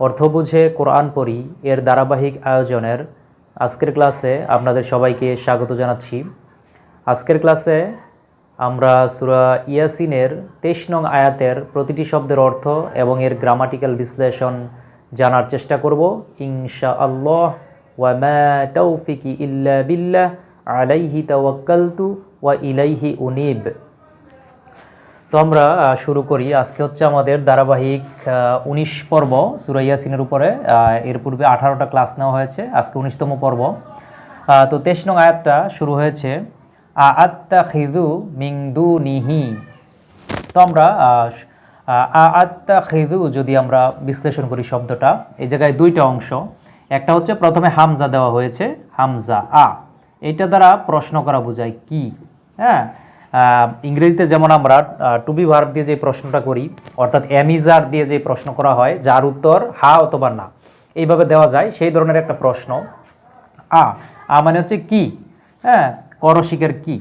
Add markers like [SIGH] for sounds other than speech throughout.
অর্থ বুঝে কোরআন পড়ি, এর ধারাবাহিক আয়োজনের আজকের ক্লাসে আপনাদের সবাইকে স্বাগত জানাচ্ছি। আজকের ক্লাসে আমরা সুরা ইয়াসিনের তেইশ নং আয়াতের প্রতিটি শব্দের অর্থ এবং এর গ্রামাটিক্যাল বিশ্লেষণ জানার চেষ্টা করব। ইনশা আল্লাহ ওয়ামা তৌফিকি ইল্লা বিল্লাহ, আলাইহি তাওয়াক্কালতু ওয়া ইলাইহি উনিব। তো আমরা শুরু করি। আজকে হচ্ছে আমাদের ধারাবাহিক উনিশ পর্ব সুরা ইয়াসিনের উপরে। এর পূর্বে আঠারোটা ক্লাস নেওয়া হয়েছে, আজকে উনিশতম পর্ব। তো তেইশ নং আয়াতটা শুরু হয়েছে, আ আত্তা খিদু মিংদু নিহি তো আমরা আ আত্তা খিদু যদি আমরা বিশ্লেষণ করি শব্দটা, এই জায়গায় দুইটা অংশ। একটা হচ্ছে প্রথমে হামজা দেওয়া হয়েছে, হামজা আ। এটা দ্বারা প্রশ্ন করা বোঝায় কি হ্যাঁ? ইংরেজিতে যেমন আমরা টু বি ভার্ব দিয়ে যে প্রশ্নটা করি, অর্থাৎ অ্যামিজার দিয়ে যে প্রশ্ন করা হয়, যার উত্তর হা অথবা না, এইভাবে দেওয়া যায় সেই ধরনের একটা প্রশ্ন। আ আ মানে হচ্ছে কি? হ্যাঁ করশিকের কি?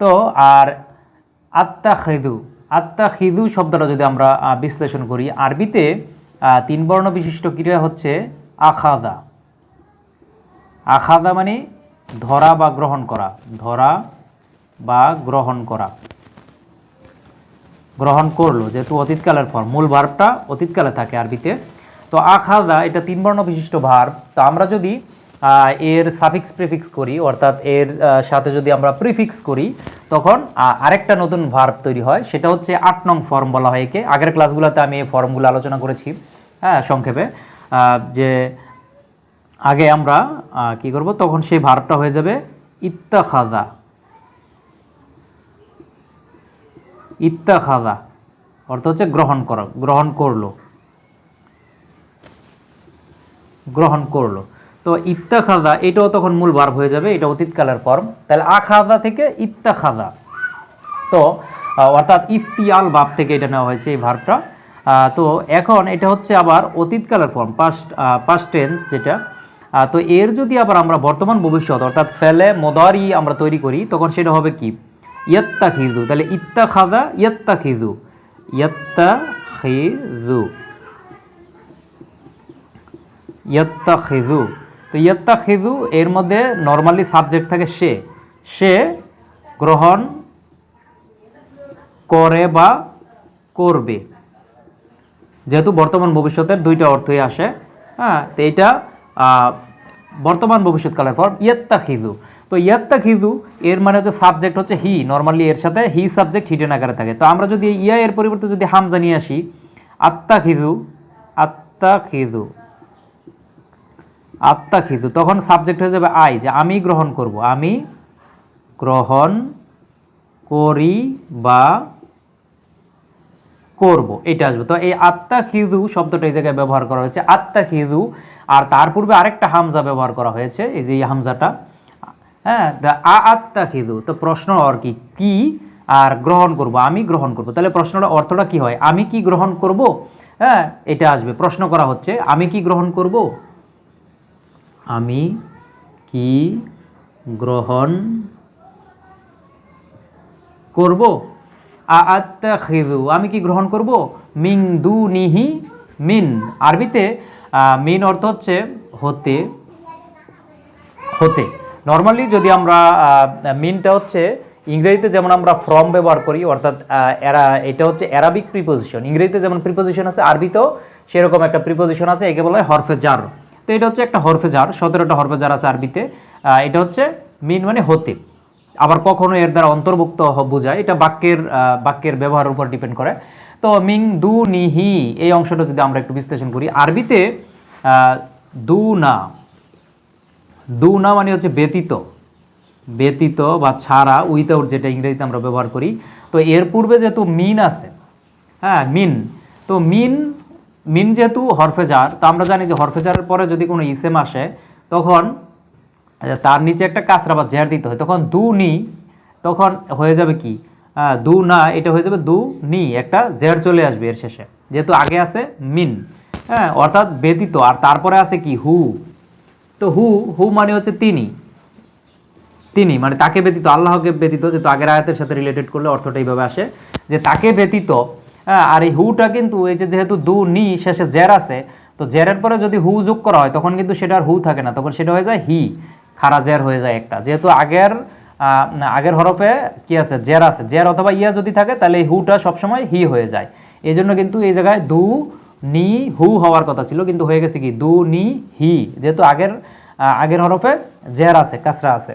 তো আর আত্মা খেদু আত্মা খিদু শব্দটা যদি আমরা বিশ্লেষণ করি, আরবিতে তিন বর্ণ বিশিষ্ট ক্রিয়া হচ্ছে আখাদা। আখাদা মানে ধরা বা গ্রহণ করা, ধরা বা গ্রহণ করা। গ্রহণ করল, যেহেতু অতীতকালের ফর্ম মূল ভার্বটা অতীতকালে থাকে আরবিতে। তো আখাদা এটা তিন বর্ণ বিশিষ্ট ভার্ব। তো আমরা যদি এর সাফিক্স প্রিফিক্স করি, অর্থাৎ এর সাথে যদি আমরা প্রিফিক্স করি, তখন আরেকটা নতুন ভার্ব তৈরি হয়। সেটা হচ্ছে আট নং ফর্ম বলা হয় একে। আগের ক্লাসগুলোতে আমি এই ফর্মগুলো আলোচনা করেছি হ্যাঁ সংক্ষেপে। যে আগে আমরা কি করব? তখন সেই ভার্বটা হয়ে যাবে ইত্তাখাদা ইত্তাখাদা অর্থ হচ্ছে গ্রহণ করা, গ্রহণ করল। গ্রহণ করল। তো ইত্তাখাদা এটাও তখন মূল ভার্ব হয়ে যাবে এটা অতীতকালের ফর্ম তাহলে আখাদা থেকে ইত্তাখাদা তো অর্থাৎ ইফতিয়াল ভাব থেকে এটা নেওয়া হয়েছে এই ভার্বটা তো এখন এটা হচ্ছে আবার অতীতকালের ফর্ম পাস্ট পাস্ট টেন্স যেটা। তো এর যদি আবার আমরা বর্তমান ভবিষ্যৎ, অর্থাৎ ফেলে, মদারি আমরা তৈরি করি, তখন সেটা হবে কি? ইয়ত্তা খিজু তাহলে ইত্তা খাদা ইয়ত্তা খিজু ইয়ত্তা খিজু ইয়ত্তা খিজু তো ইয়ত্তা খিজু এর মধ্যে নর্মালি সাবজেক্ট থাকে সে। সে গ্রহণ করে বা করবে। যেহেতু বর্তমান ভবিষ্যতের দুইটা অর্থই আসে হ্যাঁ তো এটা বর্তমান ভবিষ্যৎকালের ফর্ম ইয়ত্তা খিজু তো ইয়ত্তা খিজু এর মানে হচ্ছে সাবজেক্ট হচ্ছে হি নর্মালি এর সাথে হি সাবজেক্ট হিডেন আকারে থাকে। তো আমরা যদি ইয়া এর পরিবর্তে যদি হামজা নিয়ে আসি আত্মা খিজু আত্মা খিজু আত্মা খিজু তখন সাবজেক্ট হয়ে যাবে আই যে আমি গ্রহণ করব। আমি গ্রহণ করি বা করব। এটা আসবে। তো এই আত্মা খিজু শব্দটা এই জায়গায় ব্যবহার করা হয়েছে। আত্মা খিজু আর তার পূর্বে আরেকটা হামজা ব্যবহার করা হয়েছে। এই যে এই হামজাটা হ্যাঁ আত্মা খিজু তো প্রশ্ন আর কি? কি আর গ্রহণ করব? আমি গ্রহণ করব। তাহলে প্রশ্নটা অর্থটা কি হয়? আমি কি গ্রহণ করব? হ্যাঁ এটা আসবে। প্রশ্ন করা হচ্ছে, আমি কি গ্রহণ করব? আমি কি গ্রহণ করব? আত্তাখিযু আমি কি গ্রহণ করব? মিং দু নিহি মিন। আরবিতে মিন অর্থ হচ্ছে হতে হতে। নর্মালি যদি আমরা মিনটা হচ্ছে ইংরেজিতে যেমন আমরা ফ্রম ব্যবহার করি, অর্থাৎ এরা, এটা হচ্ছে অ্যারাবিক প্রিপোজিশন ইংরেজিতে যেমন প্রিপোজিশন আছে, আরবিতেও সেরকম একটা প্রিপোজিশন আছে, একে বলা হয় হরফে জার তো এটা হচ্ছে একটা হরফে জার সতেরোটা হরফে জার আছে আরবিতে। এটা হচ্ছে মিন মানে হতে। আবার কখনো এর দ্বারা অন্তর্ভুক্ত বোঝায়। এটা বাক্যের বাক্যের ব্যবহারের উপর ডিপেন্ড করে। তো মিং দু নিহি এই অংশটা যদি আমরা একটু বিশ্লেষণ করি, আরবিতে দু না দু না মানে হচ্ছে ব্যতীত। ব্যতীত বা ছাড়া উইথাউট যেটা ইংরেজিতে আমরা ব্যবহার করি। তো এর পূর্বে যেহেতু মিন আছে হ্যাঁ মিন। তো মিন মিন যেহেতু হরফেজার, তো আমরা জানি যে হরফেজারের পরে যদি কোনো ইসেম আসে, তখন তার নিচে একটা কাসরা বা জের দিতে হয়। তখন দু নি, তখন হয়ে যাবে কি? দু না, এটা হয়ে যাবে দু নি, একটা জের চলে আসবে এর শেষে। যেহেতু আগে আছে মিন হ্যাঁ অর্থাৎ ব্যতীত। আর তারপরে আছে কি? হু। তো হু হু মানে হচ্ছে তিনি। তিনি মানে তাকে ব্যতীত আল্লাহকে ব্যতীত যেহেতু আগের আয়াতের সাথে রিলেটেড করলে অর্থটা এইভাবে আসে যে তাকে ব্যতীত হ্যাঁ, আর এই হুটা কিন্তু এই যে যেহেতু দু নি শেষে জের আছে তো জেরের পরে যদি হু যোগ করা হয় তখন কিন্তু সেটা আর হু থাকে না তখন সেটা হয়ে যায় হি খারা জের হয়ে যায় একটা। যেহেতু আগের আগের হরফে কি আছে? জের আছে। জের অথবা ইয়া যদি থাকে তাহলে এই হুটা সবসময় হি হয়ে যায়। এই জন্য কিন্তু এই জায়গায় দু নি হু হওয়ার কথা ছিল, কিন্তু হয়ে গেছে কি? দু, নি, হি। যেহেতু আগের আগের হরফে জের আছে, কাসরা আছে।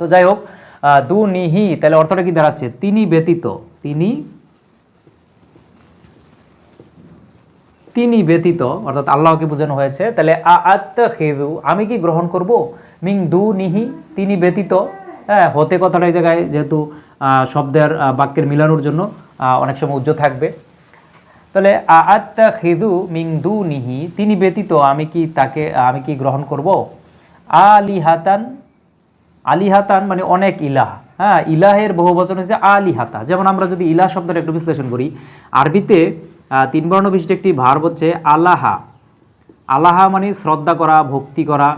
তো যাই হোক দু নিহি তাহলে অর্থটা কি দাঁড়াচ্ছে? তিনি ব্যতীত, তিনি তিনি ব্যতীত, অর্থাৎ আল্লাহকে বোঝানো হয়েছে। তাহলে আ আত্মা খেজু আমি কি গ্রহণ করব? মিং, দু নিহি তিনি ব্যতীত। হ্যাঁ হতে কথাটা এই জায়গায় যেহেতু শব্দের বাক্যের মিলানোর জন্য অনেক সময় উজ্জ্ব থাকবে। তাহলে আত্মা খেজু মিং দু নিহি তিনি ব্যতীত আমি কি তাকে, আমি কি গ্রহণ করব? আলিহাতান আলিহাতান মানে অনেক ইলাহ। হ্যাঁ ইলাহের বহু বচন হচ্ছে আলিহাতা। যেমন আমরা যদি ইলাহ শব্দটা একটু বিশ্লেষণ করি, আরবিতে তিন বর্ণ বিশিষ্ট একটি ভার হচ্ছে আলাহা। আলাহা মানে শ্রদ্ধা করা, ভক্তি করা।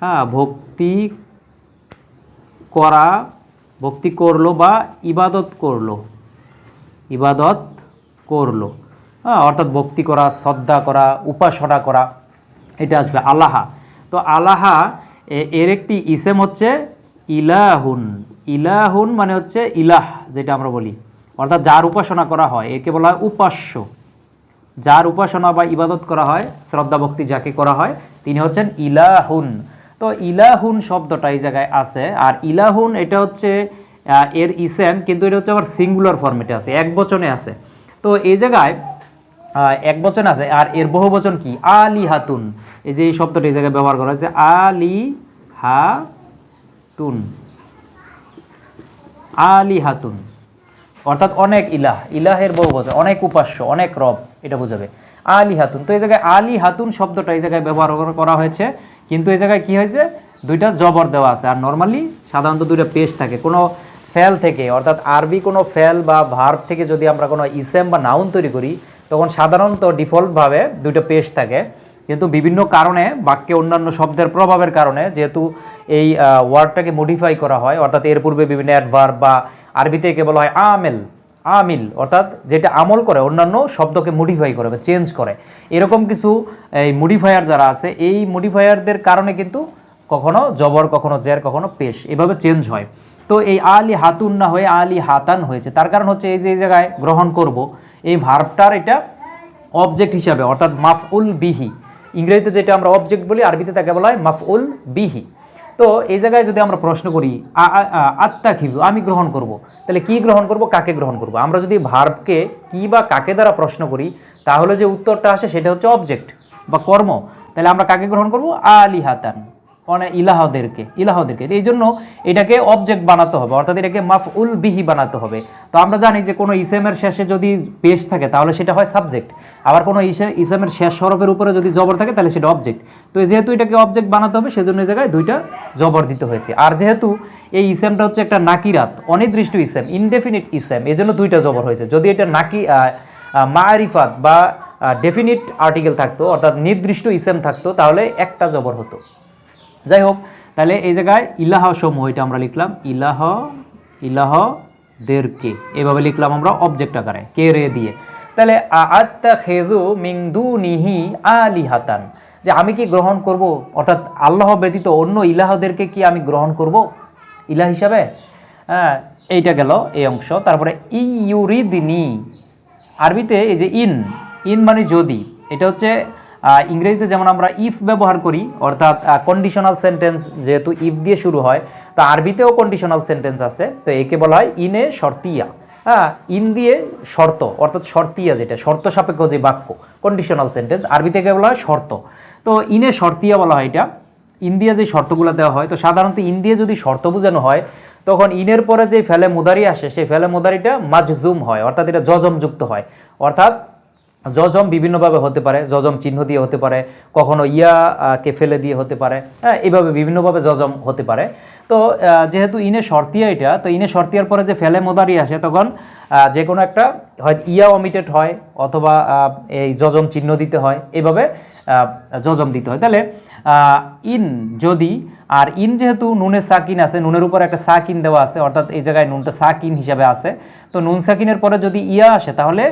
হ্যাঁ ভক্তি করা, ভক্তি করল বা ইবাদত করল। ইবাদত করল। অর্থাৎ ভক্তি করা, শ্রদ্ধা করা, উপাসনা করা, এটা আসবে আলাহা। তো আলাহা এর একটি ইসেম হচ্ছে ইলাহুন। ইলাহুন মানে হচ্ছে ইলাহ, যেটা আমরা বলি। অর্থাৎ যার উপাসনা করা হয়, একে বলা হয় উপাস্য। যার উপাসনা বা ইবাদত করা হয়, শ্রদ্ধা, ভক্তি যাকে করা হয়, তিনি হচ্ছেন ইলাহুন। তো ইলাহুন শব্দটা এই জায়গায় আছে, আর ইলাহুন এটা হচ্ছে এর ইসেম, কিন্তু এটা হচ্ছে আবার সিঙ্গুলার ফর্মেটে আছে, এক বচনে আছে। তো এই জায়গায় এক বচন আছে, আর এর বহু বচন কি? আলি হাতুন এই যে এই শব্দটা এই জায়গায় ব্যবহার করা হয়েছে আলি হা তুন আলি হাতুন অর্থাৎ অনেক ইলাহ, ইলাহের বহু বচন, অনেক উপাস্য, অনেক রব, এটা বোঝাবে। আলি হাতুন তো এই জায়গায় আলি হাতুন শব্দটা এই জায়গায় ব্যবহার করা হয়েছে, কিন্তু এই জায়গায় কি হয়েছে? দুইটা জবর দেওয়া আছে, আর নর্মালি সাধারণত দুইটা পেশ থাকে। কোনো ফেল থেকে, অর্থাৎ আরবি কোনো ফেল বা ভার্ব থেকে যদি আমরা কোনো ইসেম বা নাউন তৈরি করি তখন সাধারণত ডিফল্টভাবে দুটো পেশ থাকে। কিন্তু বিভিন্ন কারণে বাক্যে অন্যান্য শব্দের প্রভাবের কারণে যেহেতু এই ওয়ার্ডটাকে মডিফাই করা হয়, অর্থাৎ এর পূর্বে বিভিন্ন অ্যাডভার্ব বা আরবিতে একে বলা হয় আমেল আমিল অর্থাৎ যেটা আমল করে, অন্যান্য শব্দকে মডিফাই করে বা চেঞ্জ করে। এরকম কিছু, এই মডিফায়ার যারা আছে, এই মডিফায়ারদের কারণে কিন্তু কখনো জবর, কখনো জের কখনো পেশ এভাবে চেঞ্জ হয়। তো এই আলি হাতুন না হয়ে, আলি হাতান হয়েছে। তার কারণ হচ্ছে এই যে, এই জায়গায় গ্রহণ করব এই ভার্বটার এটা অবজেক্ট হিসাবে, অর্থাৎ মাফউল বিহি ইংরেজিতে যেটা আমরা অবজেক্ট বলি, আরবিতে তাকে বলা হয় মাফউল বিহি তো এই জায়গায় যদি আমরা প্রশ্ন করি আত্মা খিজু আমি গ্রহণ করব, তাহলে কি গ্রহণ করব, কাকে গ্রহণ করব? আমরা যদি ভার্বকে কি বা কাকে দ্বারা প্রশ্ন করি, তাহলে যে উত্তরটা আসে সেটা হচ্ছে অবজেক্ট বা কর্ম। তাহলে আমরা কাকে গ্রহণ করব? আলি মানে ইলাহদেরকে ইলাহদেরকে। এই জন্য এটাকে অবজেক্ট বানাতে হবে, অর্থাৎ এটাকে মাফউল বিহি বানাতে হবে। তো আমরা জানি যে কোনো ইসেমের শেষে যদি পেশ থাকে, তাহলে সেটা হয় সাবজেক্ট আবার কোনো ইসে- ইসেমের শেষ হরফের উপরে যদি জবর থাকে, তাহলে সেটা অবজেক্ট তো যেহেতু এটাকে অবজেক্ট বানাতে হবে, সেজন্য এই জায়গায় দুইটা জবর দিতে হয়েছে। আর যেহেতু এই ইসেমটা হচ্ছে একটা নাকিরাত, অনির্দিষ্ট ইসেম ইনডেফিনিট ইসেম এই জন্য দুইটা জবর হয়েছে। যদি এটা নাকি মারিফাত বা ডেফিনিট আর্টিকেল থাকতো, অর্থাৎ নির্দিষ্ট ইসেম থাকতো, তাহলে একটা জবর হতো। যাই হোক তাহলে এই জায়গায় ইলাহ সমূহ এটা আমরা লিখলাম, ইলাহ ইলাহ দেরকে। এভাবে লিখলাম আমরা অবজেক্ট আকারে, কে রে দিয়ে। তাহলে আত্মা খেজু মিংদু নিহি আলিহাতান। যে আমি কি গ্রহণ করব? অর্থাৎ আল্লাহ ব্যতীত অন্য ইলাহদেরকে কি আমি গ্রহণ করব? ইলাহ হিসাবে? হ্যাঁ এইটা গেল এই অংশ। তারপরে ইউরিদিনী। আরবিতে এই যে ইন ইন মানে যদি, এটা হচ্ছে ইংরেজিতে যেমন আমরা ইফ ব্যবহার করি, অর্থাৎ কন্ডিশনাল সেন্টেন্স যেহেতু ইফ দিয়ে শুরু হয়, তো আরবিতেও কন্ডিশনাল সেন্টেন্স আছে, তো একে বলা হয় ইনে শর্তিয়া। হ্যাঁ ইন দিয়ে শর্ত, অর্থাৎ শর্তিয়া যেটা, শর্ত সাপেক্ষ যে বাক্য কন্ডিশনাল সেন্টেন্স আরবি থেকে বলা হয় শর্ত। তো ইনে শর্তিয়া বলা হয় এটা। ইন্ডিয়া যে শর্তগুলো দেওয়া হয়, তো সাধারণত ইন্ডিয়া যদি শর্ত বোঝানো হয়, তখন ইনের পরে যে ফেলে মুদারি আসে, সেই ফেলে মুদারিটা মাজজুম হয়, অর্থাৎ এটা জজম যুক্ত হয়। অর্থাৎ জজম বিভিন্নভাবে হতে পারে, জজম চিহ্ন দিয়ে হতে পারে, কখনো ইয়া কে ফেলে দিয়ে হতে পারে হ্যাঁ এইভাবে বিভিন্নভাবে জজম হতে পারে। তো যেহেতু ইনে শর্তিয়া এটা, তো ইনে শর্তিয়ার পরে যে ফেলে মোদারি আসে, তখন যে কোনো একটা হয় ইয়া অমিটেড হয়, অথবা এই জজম চিহ্ন দিতে হয়, এভাবে জজম দিতে হয়। তাহলে ইন যদি, আর ইন যেহেতু নুনের সাকিন আছে, নুনের উপর একটা সাকিন দেওয়া আছে, অর্থাৎ এই জায়গায় নুনটা সাকিন হিসাবে আছে, তো নুন সাকিনের পরে যদি ইয়া আসে, তাহলে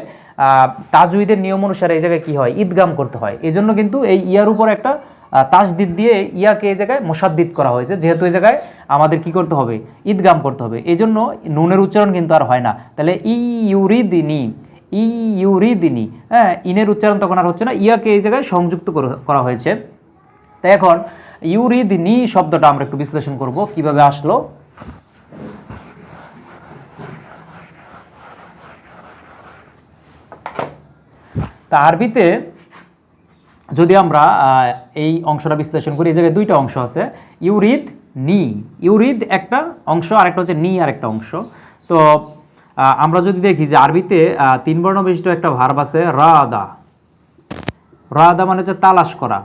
তাজউইদের নিয়ম অনুসারে এই জায়গায় কি হয়? ঈদগাম করতে হয়। এই জন্য কিন্তু এই ইয়ার উপর একটা তাসদিদ দিয়ে ইয়াকে এই জায়গায় মোসাদ্দিদ করা হয়েছে। যেহেতু এই জায়গায় আমাদের কি করতে হবে? ঈদগাম করতে হবে। এই জন্য নুনের উচ্চারণ কিন্তু আর হয় না। তাহলে ই ইউরিদিনী ই ইউরিদিনী হ্যাঁ ইনের উচ্চারণ তখন আর হচ্ছে না। ইয়াকে এই জায়গায় সংযুক্ত করা হয়েছে। তাই এখন ইউরিদিনী শব্দটা আমরা একটু বিশ্লেষণ করব। কীভাবে আসলো? তা আরবিতে যদি আমরা এই অংশটা বিশ্লেষণ করি, এই জায়গায় দুইটা অংশ আছে, ইউরিদ নি। ইউরিদ একটা অংশ আর একটা হচ্ছে নি আর একটা অংশ। তো আমরা যদি দেখি যে আরবিতে তিন বর্ণ বিশিষ্ট একটা ভার্ব আছে, রাদা। রাদা মানে হচ্ছে তালাশ করা।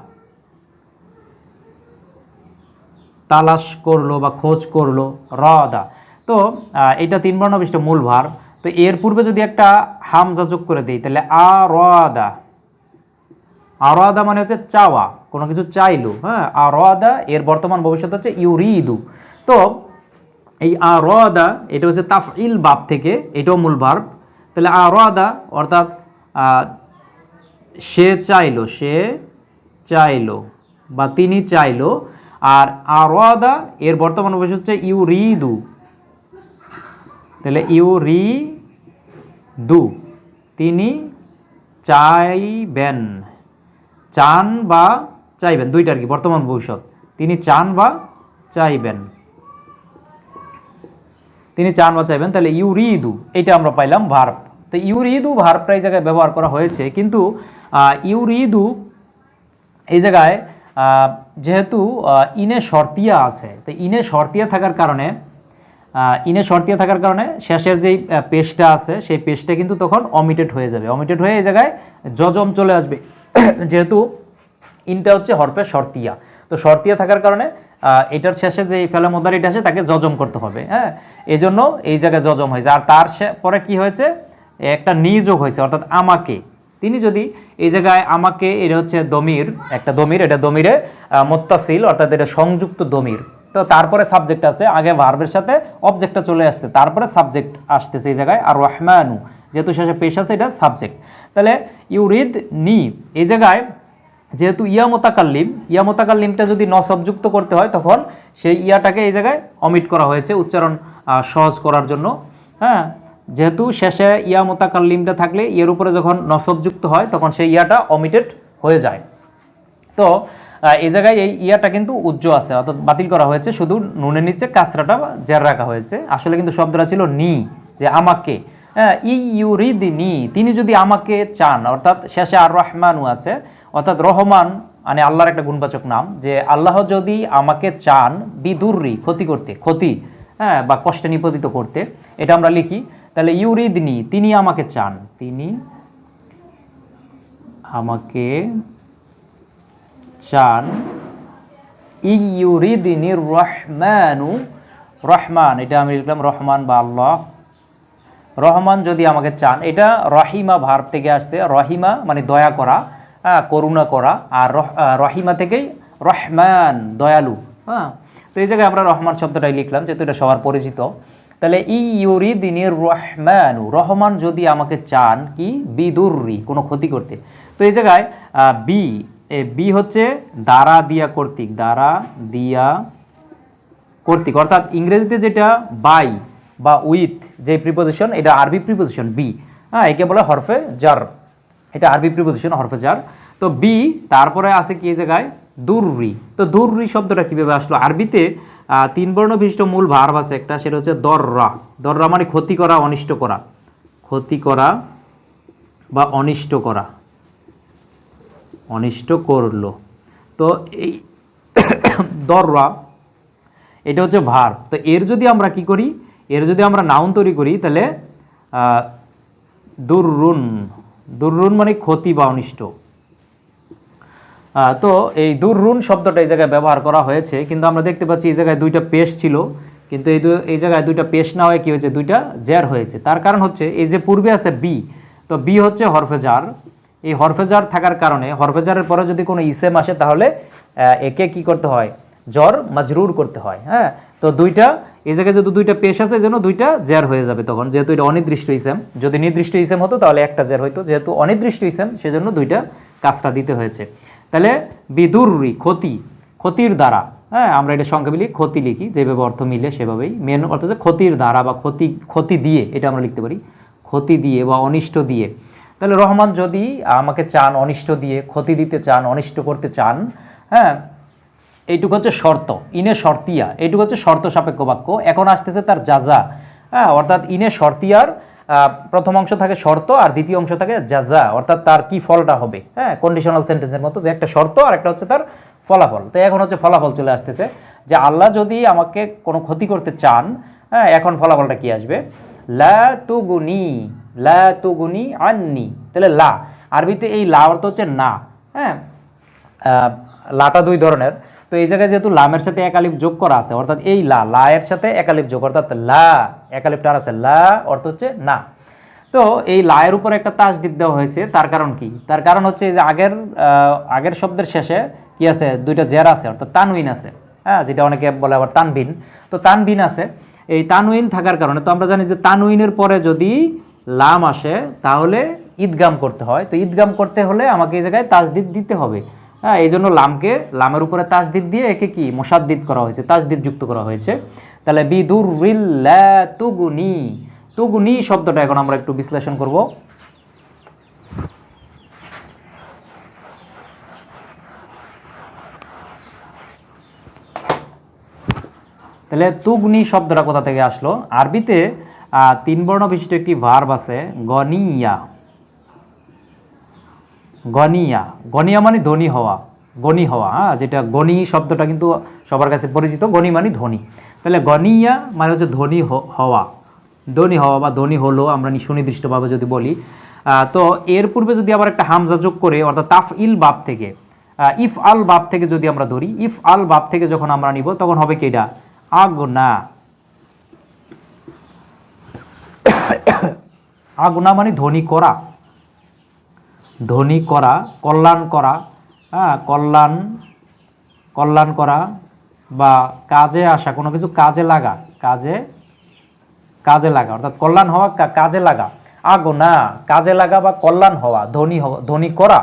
তালাশ করল বা খোঁজ করল, রাদা। তো এটা তিন বর্ণ বিশিষ্ট মূল ভার তো এর পূর্বে যদি একটা হামজা যোগ করে দিই, তাহলে আ রাদা আরাদা মানে হচ্ছে চাওয়া, কোনো কিছু চাইলো হ্যাঁ? আরাদা, এর বর্তমান ভবিষ্যৎ হচ্ছে ইউরিদু। তো এই আরাদা, এটা হচ্ছে তাফইল বাপ থেকে, এটাও মূল ভার্ব। তাহলে আরাদা, অর্থাৎ সে চাইলো সে চাইলো বা তিনি চাইলো, আর আরাদা, এর বর্তমান ভবিষ্যৎ হচ্ছে ইউরিদু। তাহলে ইউরি দু। তিনি চাইবেন। চান বা চাইবেন দুইটা আর কি? বর্তমান ভবিষ্যৎ। তিনি চান বা চাইবেন। তিনি চান বা চাইবেন তাহলে ইউরিদু এটা আমরা পাইলাম ভার্ব তো ইউরিদু ভার্বটা এই জায়গায় ব্যবহার করা হয়েছে কিন্তু আহ, ইউরিদু এই জায়গায় যেহেতু ইনে শর্তিয়া আছে তো ইনে শর্তিয়া থাকার কারণে ইনে শর্তিয়া থাকার কারণে শেষের যেই পেস্টটা আছে, সেই পেস্টটা কিন্তু তখন অমিটেড হয়ে যাবে। অমিটেড হয়ে এই জায়গায় জজম চলে আসবে। [COUGHS] যেহেতু ইনটা হচ্ছে হরফে শর্তিয়া তো শর্তিয়া থাকার কারণে এটার শেষে যে ফেলা মোদারিটা আছে তাকে জজম করতে হবে হ্যাঁ? এই জন্য এই জায়গায় জজম হয়েছে। আর তার পরে কি হয়েছে? একটা নিযোগ হয়েছে, অর্থাৎ আমাকে। তিনি যদি এই জায়গায় আমাকে, এটা হচ্ছে দমির, একটা দমির, এটা দমিরে মোত্তাসিল, অর্থাৎ এটা সংযুক্ত দমির তো তারপরে সাবজেক্ট আছে, আগে ভার্বের সাথে অবজেক্টটা চলে আসছে, তারপরে সাবজেক্ট আসতেছে এই জায়গায় আর রহমানু যেহেতু শেষে পেশ আছে, এটা সাবজেক্ট তাহলে ইউ ইউরিদ নি এই জায়গায় যেহেতু ইয়া মোতাকাল্লিম, ইয়া মোতাকাল্লিমটা যদি নসবযুক্ত করতে হয়, তখন সেই ইয়াটাকে এই জায়গায় অমিট করা হয়েছে, উচ্চারণ সহজ করার জন্য। হ্যাঁ? যেহেতু শেষে ইয়া মোতাকাল্লিমটা থাকলে ইয়ের উপরে যখন নসবযুক্ত হয়, তখন সেই ইয়াটা অমিটেড হয়ে যায়। তো এই জায়গায় এই ইয়াটা কিন্তু উজ্জ্ব আছে, অর্থাৎ বাতিল করা হয়েছে। শুধু নুনের নিচে কাঁচরাটা জের রাখা হয়েছে। আসলে কিন্তু শব্দটা ছিল নি, যে আমাকে। হ্যাঁ ই ইউরিদ নি তিনি যদি আমাকে চান, অর্থাৎ শেষে আর রহমানু আছে, অর্থাৎ রহমান মানে আল্লাহর একটা গুণবাচক নাম, যে আল্লাহ যদি আমাকে চান বিদুর্রি, ক্ষতি করতে, ক্ষতি হ্যাঁ বা কষ্টে নিপতিত করতে, এটা আমরা লিখি। তাহলে ইউরিদনি, তিনি আমাকে চান, তিনি আমাকে চান ইউরিদিনির রহমানু রহমান, এটা আমি লিখলাম রহমান বা আল্লাহ। রহমান যদি আমাকে চান, এটা রহিমা ভার্ব থেকে আসছে, রহিমা মানে দয়া করা হ্যাঁ করুণা করা, আর রহিমা থেকেই রহমান, দয়ালু হ্যাঁ। তো এই জায়গায় আমরা রহমান শব্দটাই লিখলাম, যেহেতু এটা সবার পরিচিত। তাহলে ইউরিদিনির রহমানু রহমান যদি আমাকে চান, কি? বিদুর্রি, কোনো ক্ষতি করতে। তো এই জায়গায় বি এ বি হচ্ছে দ্বারা দিয়া কর্তৃক, দ্বারা দিয়া কর্তৃক। অর্থাৎ ইংরেজিতে যেটা বাই বা উইথ যে প্রিপোজিশন এটা আরবি প্রিপোজিশন বি হ্যাঁ একে বলে হরফে জার এটা আরবি প্রিপোজিশন হরফে জার তো বি তারপরে আছে কি জায়গায়? দুর্রি। তো দুর্রি শব্দটা কীভাবে আসলো? আরবিতে তিন বর্ণ বিশিষ্ট মূল ভার্ব আছে একটা, সেটা হচ্ছে দররা। দররা মানে ক্ষতি করা, অনিষ্ট করা। ক্ষতি করা বা অনিষ্ট করা। অনিষ্ট করল। তো এই দররা, এটা হচ্ছে ভার। তো এর যদি আমরা কি করি? এর যদি আমরা নাউন তৈরি করি, তাহলে দুররুন। দুররুন মানে ক্ষতি বা অনিষ্ট। তো এই দুররুন শব্দটা এই জায়গায় ব্যবহার করা হয়েছে, কিন্তু আমরা দেখতে পাচ্ছি এই জায়গায় দুইটা পেশ ছিল। কিন্তু এই এই জায়গায় দুইটা পেশ না হয়ে কি হয়েছে? দুইটা জ্যার হয়েছে। তার কারণ হচ্ছে, এই যে পূর্বে আছে বি, তো বি হচ্ছে হরফেজার এই হরফেজার থাকার কারণে, হরফেজারের পরে যদি কোনো ইসেম আসে, তাহলে একে কি করতে হয়? জ্বর মাজরুর করতে হয় হ্যাঁ? তো দুইটা, এই জায়গায় যেহেতু দুইটা পেশ আছে যেন দুইটা জের হয়ে যাবে তখন। যেহেতু এটা অনির্দিষ্ট ইসেম, যদি নির্দিষ্ট ইসেম হতো, তাহলে একটা জের হইতো। যেহেতু অনির্দিষ্ট ইসেম, সেজন্য দুইটা কাজটা দিতে হয়েছে। তাহলে বিদুরি ক্ষতি, ক্ষতির দ্বারা হ্যাঁ? আমরা এটা সংখ্যা লিখি, ক্ষতি লিখি, যেভাবে অর্থ মিলে, সেভাবেই। মেন অর্থ হচ্ছে ক্ষতির দ্বারা বা ক্ষতি ক্ষতি দিয়ে, এটা আমরা লিখতে পারি। ক্ষতি দিয়ে বা অনিষ্ট দিয়ে। তাহলে রহমান যদি আমাকে চান, অনিষ্ট দিয়ে, ক্ষতি দিতে চান, অনিষ্ট করতে চান হ্যাঁ এইটুকু হচ্ছে শর্ত, ইনে শর্তিয়া, এইটুকু হচ্ছে শর্ত সাপেক্ষ বাক্য। এখন আসতেছে তার যাজা হ্যাঁ অর্থাৎ ইনে শর্তিয়ার প্রথম অংশ থাকে শর্ত আর দ্বিতীয় অংশ থাকে যাজা, অর্থাৎ তার কি ফলটা হবে হ্যাঁ কন্ডিশনাল সেন্টেন্সের মতো যে একটা শর্ত আর একটা হচ্ছে তার ফলাফল। তো এখন হচ্ছে ফলাফল চলে আসতেছে যে আল্লাহ যদি আমাকে কোনো ক্ষতি করতে চান হ্যাঁ এখন ফলাফলটা কি আসবে? লা তুগুনি লা তুগুনি আননি। তাহলে লা। আরবিতে এই লা অর্থ হচ্ছে না। হ্যাঁ? লাটা দুই ধরনের। তো এই জায়গায় যেহেতু লামের সাথে একালিপ যোগ করা আছে, অর্থাৎ এই লা সাথে একালিপ যোগ, অর্থাৎ লা আছে, লা অর্থ হচ্ছে না। তো এই লায়ের উপর একটা দেওয়া হয়েছে, তার কারণ কি? তার কারণ হচ্ছে যে আগের আগের শব্দের শেষে কি আছে? দুইটা জের আছে, অর্থাৎ তানউইন আছে। হ্যাঁ যেটা অনেকে বলে আবার তানবিন। তো তানবিন আছে। এই তানউইন থাকার কারণে, তো আমরা জানি যে তানউইনের পরে যদি লাম আসে, তাহলে ঈদগাম করতে হয়। তো ঈদগাম করতে হলে আমাকে এই জায়গায় তাজদিদ দিতে হবে। হ্যাঁ এই জন্য লামকে, লামের উপরে তাজদিদ দিয়ে একে কি? মোসাদ্দিদ করা হয়েছে তাজদিদ যুক্ত করা হয়েছে। তাহলে বিদুর তুগুনি তুগুনি শব্দটা এখন আমরা একটু বিশ্লেষণ করব। তাহলে তুগনি শব্দটা কোথা থেকে আসলো? আরবিতে তিন বর্ণ বিশিষ্ট একটি ভার্ব আছে, গনিয়া। গনিয়া। গনিয়া মানে ধনী হওয়া। গনি হওয়া হ্যাঁ যেটা গনি শব্দটা কিন্তু সবার কাছে পরিচিত, গনি মানে ধনী। তাহলে গনিয়া মানে হচ্ছে ধনী হওয়া। ধনী হওয়া বা ধনী হলো, আমরা সুনির্দিষ্টভাবে যদি বলি। তো এর পূর্বে যদি আবার একটা হামজা যোগ করে, অর্থাৎ তাফ ইল বাপ থেকে ইফ আল বাপ থেকে যদি আমরা ধরি ইফ আল বাপ থেকে যখন আমরা নিব, তখন হবে কি এটা আগনা। আগনা মানে ধনী করা। ধনী করা, কল্যাণ করা হ্যাঁ কল্যাণ কল্যাণ করা বা কাজে আসা, কোনো কিছু কাজে লাগা, কাজে কাজে লাগা, অর্থাৎ কল্যাণ হওয়া কাজে লাগা। আগনা কাজে লাগা বা কল্যাণ হওয়া, ধনী ধনী করা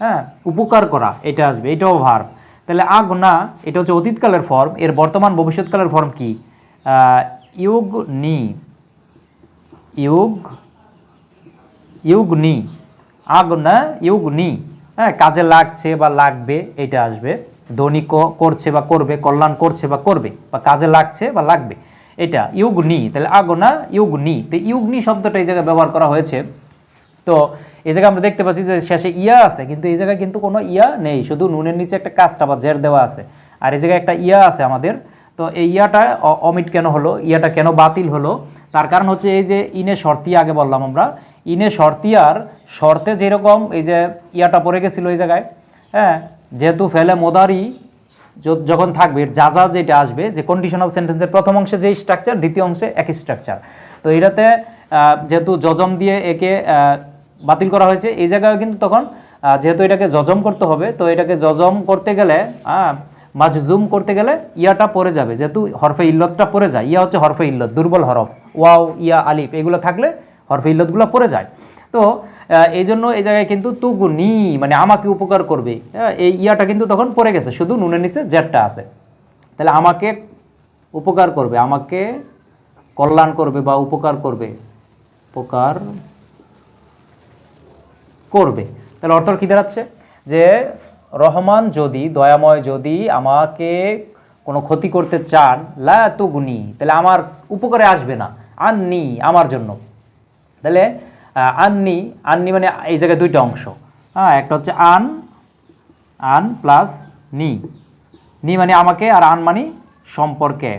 হ্যাঁ উপকার করা, এটা আসবে, এটাও ভার্ব তাহলে আগনা এটা হচ্ছে অতীতকালের ফর্ম এর বর্তমান ভবিষ্যৎকালের ফর্ম কি? ইউগ নি ইউগ ইউগনি আগনা ইউগনি হ্যাঁ কাজে লাগছে বা লাগবে এটা আসবে। ধনী করছে বা করবে, কল্যাণ করছে বা করবে, বা কাজে লাগছে বা লাগবে, এটা ইউগনি তাহলে আগনা ইউগনি তো ইউগনি শব্দটা এই জায়গায় ব্যবহার করা হয়েছে। তো এই জায়গায় আমরা দেখতে পাচ্ছি যে শেষে ইয়া আছে, কিন্তু এই জায়গায় কিন্তু কোনো ইয়া নেই, শুধু নুনের নিচে একটা কাজটা বা জের দেওয়া আছে। আর এই জায়গায় একটা ইয়া আছে আমাদের, তো এই ইয়াটা অমিট কেন হলো? ইয়াটা কেন বাতিল হলো? তার কারণ হচ্ছে এই যে ইনে শর্তিয়া আগে বললাম আমরা। ইনে শর্তিয়ার শর্তে যেরকম এই যে ইয়াটা পড়ে গেছিল এই জায়গায় হ্যাঁ যেহেতু ফেলে মোদারি যখন থাকবে যা যা যেটা আসবে যে কন্ডিশনাল সেন্টেন্সের প্রথম অংশে যেই স্ট্রাকচার দ্বিতীয় অংশে একই স্ট্রাকচার তো এটাতে যেহেতু জজম দিয়ে একে বাতিল করা হয়েছে এই জায়গায় কিন্তু তখন যেহেতু এটাকে জজম করতে হবে তো এটাকে জজম করতে গেলে আহ, মাজজুম করতে গেলে ইয়াটা পড়ে যাবে। যেহেতু হরফে ইল্লতটা পড়ে যায় ইয়া হচ্ছে হরফে ইল্লত দুর্বল হরফ। ওয়াও ইয়া আলিফ এগুলো থাকলে হরফে ইল্লতগুলো পড়ে যায়। তো এই জন্য এই জায়গায় কিন্তু তুগুনি মানে আমাকে উপকার করবে। হ্যাঁ, এই ইয়াটা কিন্তু তখন পড়ে গেছে শুধু নুনের নিচে জেটটা আছে। তাহলে আমাকে উপকার করবে আমাকে কল্যাণ করবে বা উপকার করবে উপকার করবে। তাহলে অর্থ কী দাঁড়াচ্ছে? যে রহমান যদি দয়াময় যদি আমাকে কোনো ক্ষতি করতে চান লা তুগুনি তাহলে আমার উপকারে আসবে না। আননি, আমার জন্য। তাহলে আননি আননি মানে এই জায়গায় দুইটা অংশ। হ্যাঁ একটা হচ্ছে আন আন প্লাস নি। নি মানে আমাকে আর আন মানে সম্পর্কে।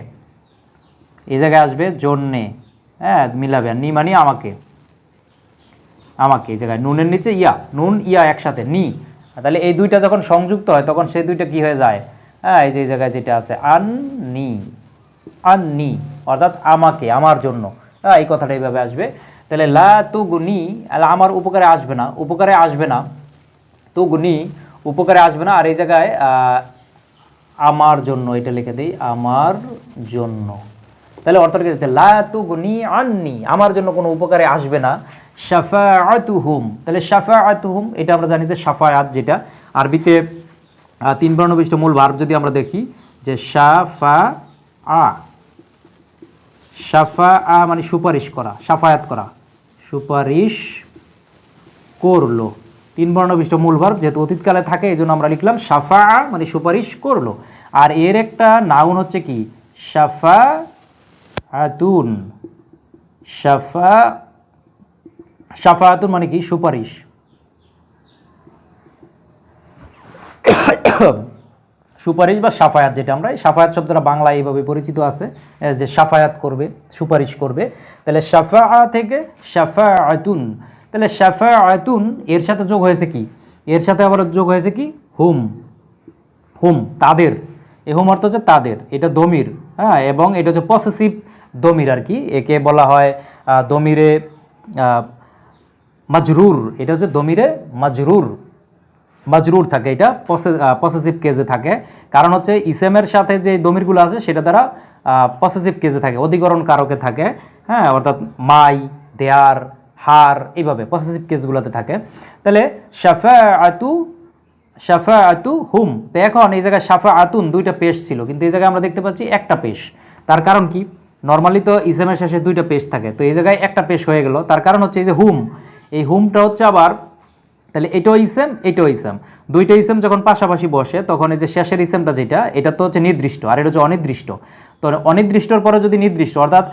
এই জায়গায় আসবে জন্যে। হ্যাঁ মিলাবে। নি মানে আমাকে। আমাকে, এই জায়গায়। নুনের নিচে ইয়া। নুন, ইয়া একসাথে, নি। তাহলে এই দুইটা যখন সংযুক্ত হয়, তখন সেই দুইটা কি হয়ে যায়? হ্যাঁ এই যে জায়গায় যেটা আছে, আন, নি। আননি অর্থাৎ আমাকে, আমার জন্য। এই কথাটা এইভাবে আসবে। তাহলে লা তুগনি আলা আমার উপকারে আসবে না, উপকারে আসবে না। তুগনি, উপকারে আসবে না। আর এই জায়গায় আমার জন্য, এটা লিখে দিই, আমার জন্য। তাহলে অর্থটা কি লা তুগনি আননি, আমার জন্য কোনো উপকারে আসবে না। শাফাআতুহুম, তাহলে শাফাআতুহুম, এটা আমরা জানি যে শাফায়াত যেটা। আরবিতে তিন বর্ণবিষ্ট মূল ভার্ব যদি আমরা দেখি, যে শাফা আ। সাফা মানে সুপারিশ করা, সাফায়াত করা। সুপারিশ করল। তিন বর্ণবিষ্ট মূল ভার্ব যেহেতু অতীতকালে থাকে এই জন্য আমরা লিখলাম সাফা মানে সুপারিশ করল। আর এর একটা নাউন হচ্ছে কি? সাফা আতুন সাফা সাফাতুন মানে কি? সুপারিশ। সুপারিশ বা সাফায়াত যেটা আমরা, এই সাফায়াত শব্দটা বাংলায় এইভাবে পরিচিত আছে যে সাফায়াত করবে, সুপারিশ করবে। তাহলে সাফা থেকে সাফা আয়তুন তাহলে সাফা আয়তুন এর সাথে যোগ হয়েছে কি? এর সাথে আবার যোগ হয়েছে কি? হুম। হুম, তাদের। এ হুম অর্থ হচ্ছে তাদের, এটা দমির হ্যাঁ এবং এটা হচ্ছে পসেসিভ দমির আর কি। একে বলা হয় দমিরে মাজরুর, এটা হচ্ছে দমিরে মাজরুর। মাজরুর থাকে, এটা পসেসিভ কেজে থাকে। কারণ হচ্ছে ইসেমের সাথে যে দমিরগুলো আছে, সেটা দ্বারা পসেসিভ কেজে থাকে, অধিকরণ কারকে থাকে হ্যাঁ অর্থাৎ মাই, দেয়ার, হার, এইভাবে পসেসিভ কেসগুলোতে থাকে। তাহলে সাফা আতু সাফা আতু হুম, তো এখন এই জায়গায় সাফা আতুন দুইটা পেশ ছিল, কিন্তু এই জায়গায় আমরা দেখতে পাচ্ছি একটা পেশ। তার কারণ কি? নর্মালি তো ইসেমের শেষে দুইটা পেশ থাকে, তো এই জায়গায় একটা পেশ হয়ে গেল। তার কারণ হচ্ছে এই যে হুম, এই হুমটা হচ্ছে আবার তাহলে এটাও ইসেম এটাও ইসেম দুইটা ইসেম যখন পাশাপাশি বসে, তখন এই যে শেষের ইসেমটা যেটা, এটা তো হচ্ছে নির্দিষ্ট, আর এটা হচ্ছে অনির্দিষ্ট। তো অনির্দিষ্টর পরে যদি নির্দিষ্ট, অর্থাৎ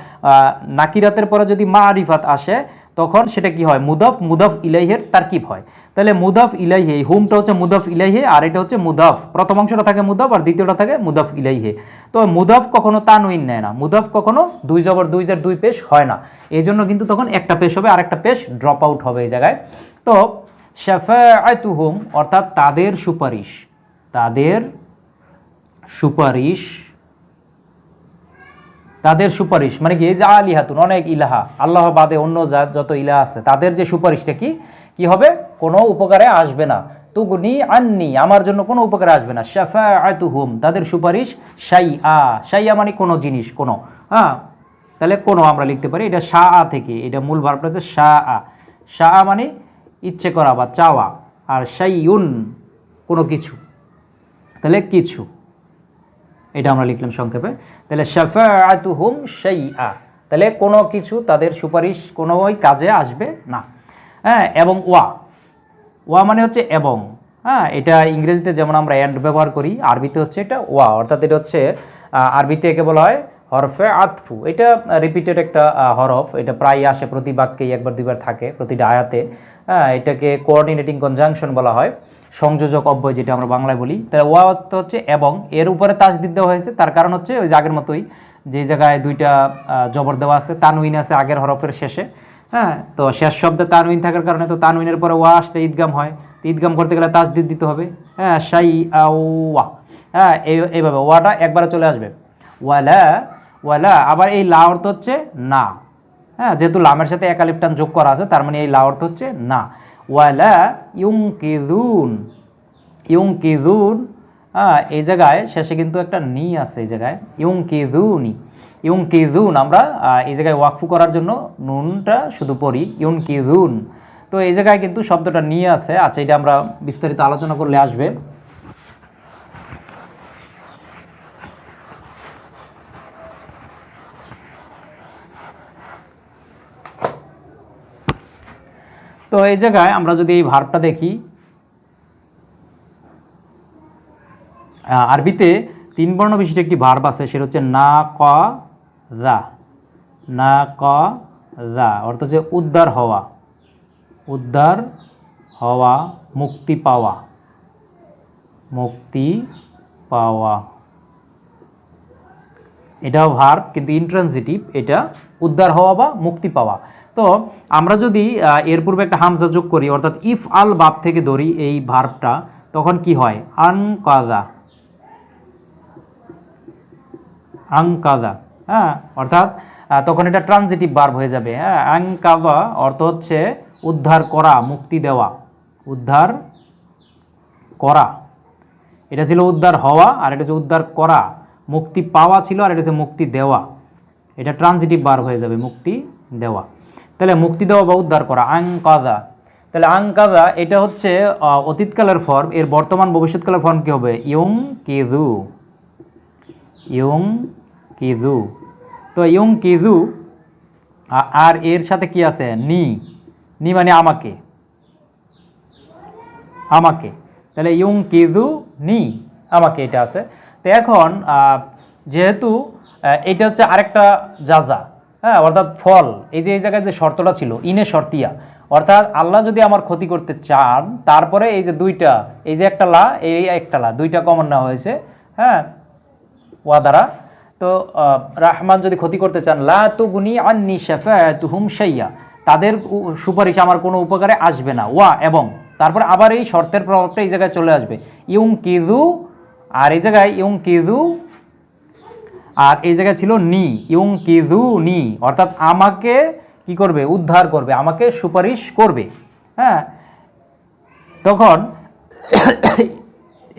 নাকিরাতের পরে যদি মা আরিফাত আসে, তখন সেটা কি হয়? মুদাফ মুদাফ ইলাইহের তারকিব হয়। তাহলে মুদাফ ইলাইহে হুমটা হচ্ছে মুদাফ ইলাইহে, আর এটা হচ্ছে মুদাফ। প্রথম অংশটা থাকে মুদাফ, আর দ্বিতীয়টা থাকে মুদাফ ইলাইহে। তো মুদাফ কখনো তানুইন নেয় না। মুদাফ কখনো দুই জবর, দুই জার, দুই পেশ হয় না। এই জন্য কিন্তু তখন একটা পেশ হবে আর একটা পেশ ড্রপ আউট হবে এই জায়গায়। তো শাফাআতুহুম, অর্থাৎ তাদের সুপারিশ। তাদের সুপারিশ তাদের সুপারিশ মানে কি? যে আলিহাতুন, অনেক ইলাহা। আল্লাহ বাদে অন্য যত ইলাহা আছে, তাদের যে সুপারিশটা কি? কি হবে? কোনো উপকারে আসবে না। তুগনি আননি, আমার জন্য কোনো উপকারে আসবে না। শাফাআতুহুম, তাদের সুপারিশ শাই আ শাইয়া মানে কোনো জিনিস, কোনো। হ্যাঁ? তাহলে কোনো আমরা লিখতে পারি, এটা শা আ থেকে। এটা মূল ভার্বটা হচ্ছে শা আ মানে ইচ্ছে করা বা চাওয়া, আর শাইউন কোনো কিছু। তাহলে কিছু। এটা আমরা লিখলাম সংক্ষেপে। তাহলে শাফাআতুহুম শাইআ। তাহলে কোনো কিছু তাদের সুপারিশ কোনোই কাজে আসবে না। হ্যাঁ এবং ওয়া। ওয়া মানে হচ্ছে এবং। হ্যাঁ এটা ইংরেজিতে যেমন আমরা অ্যান্ড ব্যবহার করি, আরবিতে হচ্ছে এটা ওয়া। অর্থাৎ এটা হচ্ছে আরবিতে একে বলা হয় হরফে আতফু এটা রিপিটেড একটা হরফ। এটা প্রায় আসে, প্রতি বাক্যেই একবার, দুইবার থাকে প্রতিটা আয়াতে। হ্যাঁ এটাকে কোঅর্ডিনেটিং কনজাংশন বলা হয়, সংযোজক অব্যয় যেটা আমরা বাংলায় বলি। তাহলে ওয়া অর্থ হচ্ছে এবং এর উপরে তাজদিদ দেওয়া হয়েছে। তার কারণ হচ্ছে ওই যে আগের মতোই, যে জায়গায় দুইটা জবর দেওয়া আছে, তানউইন আছে আগের হরফের শেষে। হ্যাঁ তো শেষ শব্দে তানউইন থাকার কারণে তো তানউইনের পরে ওয়া আসতে ঈদগাম হয়। তো ঈদগাম করতে গেলে তাজদিদ দিতে হবে। হ্যাঁ শাই ওয়া। হ্যাঁ এই- এইভাবে ওয়াটা একবারে চলে আসবে। ওয়ালা ওয়ালা, আবার এই লা অর্থ হচ্ছে না। হ্যাঁ যেহেতু লামের সাথে একালিপটান যোগ করা আছে, তার মানে এই লা অর্থ হচ্ছে না। ওয়ালা ইউং কিজুন ইউং কিজুন হ্যাঁ এই জায়গায় শেষে কিন্তু একটা নি আছে এই জায়গায় ইউং কিজুনি ইউং কিজুন আমরা এই জায়গায় ওয়াকফু করার জন্য নুনটা শুধু পড়ি ইউন কিজুন তো এই জায়গায় কিন্তু শব্দটা নিয়ে আছে আচ্ছা এটা আমরা বিস্তারিত আলোচনা করলে আসবে। তো এই জায়গায় আমরা যদি এই ভার্বটা দেখি আরবিতে তিন বর্ণ বিশিষ্ট একটি ভার্ব আছে, সেটা হচ্ছে না, ক দা না, ক দা অর্থ হচ্ছে উদ্ধার হওয়া। উদ্ধার হওয়া, মুক্তি পাওয়া। মুক্তি পাওয়া। এটাও ভার্ব কিন্তু ইন্ট্রান্সিটিভ এটা উদ্ধার হওয়া বা মুক্তি পাওয়া। তো আমরা যদি এর পূর্বে একটা হামজা যোগ করি, অর্থাৎ ইফ আল বাপ থেকে ধরি এই ভার্বটা তখন কি হয়? আনকাদা আংকাদা হ্যাঁ অর্থাৎ তখন এটা ট্রানজিটিভ ভার্ব হয়ে যাবে। হ্যাঁ আং আংকাদা অর্থ হচ্ছে উদ্ধার করা, মুক্তি দেওয়া। উদ্ধার করা। এটা ছিল উদ্ধার হওয়া, আর এটা হচ্ছে উদ্ধার করা। মুক্তি পাওয়া ছিল, আর এটা হচ্ছে মুক্তি দেওয়া। এটা ট্রানজিটিভ বার হয়ে যাবে, মুক্তি দেওয়া। তাহলে মুক্তি দেওয়া বা উদ্ধার করা আংকাদা তাহলে আংকাদা এটা হচ্ছে অতীতকালের ফর্ম এর বর্তমান ভবিষ্যৎকালের ফর্ম কি হবে? ইয়ং কেজু ইয়ং কেজু তো ইয়ং কেজু আর এর সাথে কি আছে? নি। নি মানে আমাকে। আমাকে। তাহলে ইয়ং কেজু নি, আমাকে এটা আছে। তো এখন যেহেতু এটা হচ্ছে আরেকটা যাজা। হ্যাঁ অর্থাৎ ফল, এই যে এই জায়গায় যে শর্তটা ছিল, ইনে শর্তিয়া, অর্থাৎ আল্লাহ যদি আমার ক্ষতি করতে চান, তারপরে এই যে দুইটা, এই যে একটা লা, এই একটা লা, দুইটা কমন নেওয়া হয়েছে হ্যাঁ ওয়া দ্বারা। তো রাহমান যদি ক্ষতি করতে চান, লা তু গুনি আন্নি হুম শাইয়া, তাদের সুপারিশ আমার কোনো উপকারে আসবে না, ওয়া, এবং, তারপর আবার এই শর্তের প্রভাবটা এই জায়গায় চলে আসবে। ইউং কিজু আর এই জায়গায় ইউং কিজু আর এই জায়গায় ছিল নি ইউং কিজু নি, অর্থাৎ আমাকে কি করবে? উদ্ধার করবে, আমাকে সুপারিশ করবে। হ্যাঁ? তখন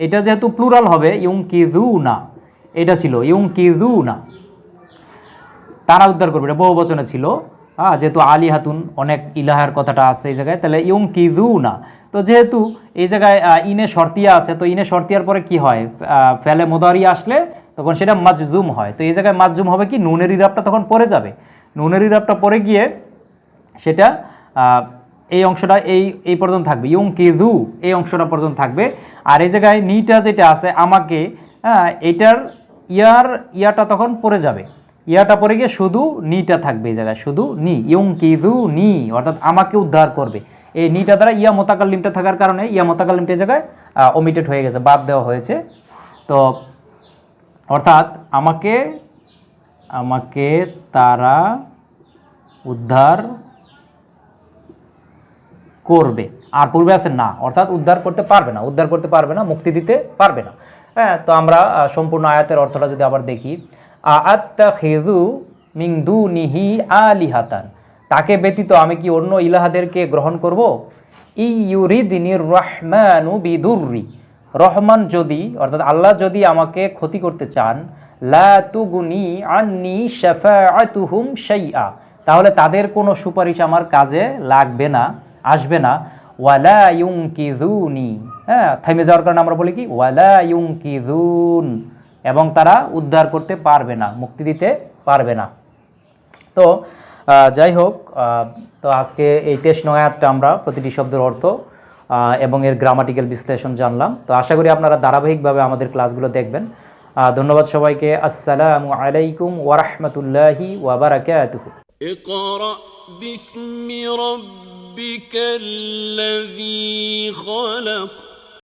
এটা যেহেতু প্লুরাল হবে ইউং কিজু না, এটা ছিল ইউং কিজু না। তারা উদ্ধার করবে, এটা বহু বচনে ছিল। হ্যাঁ যেহেতু আলী হাতুন অনেক ইলাহার কথাটা আছে এই জায়গায়, তাহলে ইউং কিজু না। তো যেহেতু এই জায়গায় ইনে শর্তিয়া আছে, তো ইনে শর্তিয়ার পরে কি হয়? ফেলে মোদারি আসলে তখন সেটা মাজজুম হয়। তো এই জায়গায় মাজজুম হবে কি? নুনের ইরাবটা তখন পড়ে যাবে। নুনের ইরাবটা পড়ে গিয়ে সেটা এই অংশটা এই এই পর্যন্ত থাকবে। ইয়ং কেজু এই অংশটা পর্যন্ত থাকবে। আর এই জায়গায় নিটা যেটা আছে, আমাকে হ্যাঁ এটার ইয়ার, ইয়াটা তখন পড়ে যাবে। ইয়াটা পড়ে গিয়ে শুধু নিটা থাকবে এই জায়গায়, শুধু নি। ইয়ং কেজু নি, অর্থাৎ আমাকে উদ্ধার করবে। এই নিটা দ্বারা ইয়া মোতাকাল্লিমটা থাকার কারণে, ইয়া মোতাকাল্লিমটা এই জায়গায় ওমিটেড হয়ে গেছে, বাদ দেওয়া হয়েছে। তো অর্থাৎ আমাকে আমাকে তারা উদ্ধার করবে। আর পূর্বে আছে না, অর্থাৎ উদ্ধার করতে পারবে না, উদ্ধার করতে পারবে না, মুক্তি দিতে পারবে না। হ্যাঁ তো আমরা সম্পূর্ণ আয়াতের অর্থটা যদি আবার দেখি আত্তা খেজু মিংদু নিহি আলিহাতান। তাকে ব্যতীত আমি কি অন্য ইলাহাদেরকে গ্রহণ করব? ইউরিদিনির রহমানু বিদুর্রি। রহমান যদি, অর্থাৎ আল্লাহ যদি আমাকে ক্ষতি করতে চান, লা তুগুনি আন্নি শাফাআতুহুম শাইআ, তাহলে তাদের কোনো সুপারিশ আমার কাজে লাগবে না, আসবে না। ওয়ালা ইউনকিজুনি হ্যাঁ থেমে যাওয়ার কারণে আমরা বলি কি? ওয়ালা ইউনকিজুন এবং তারা উদ্ধার করতে পারবে না, মুক্তি দিতে পারবে না। তো যাই হোক তো আজকে এই তেইশ নয়াতটা আমরা প্রতিটি শব্দের অর্থ এবং এর গ্রামাটিক্যাল বিশ্লেষণ জানলাম তো আশা করি আপনারা ধারাবাহিকভাবে আমাদের ক্লাসগুলো দেখবেন আহ, ধন্যবাদ সবাইকে আসসালামু আলাইকুম ওয়ারহমতুল্লাহি ওয়াবারাকাতুহু اقرأ باسم ربك الذي خلق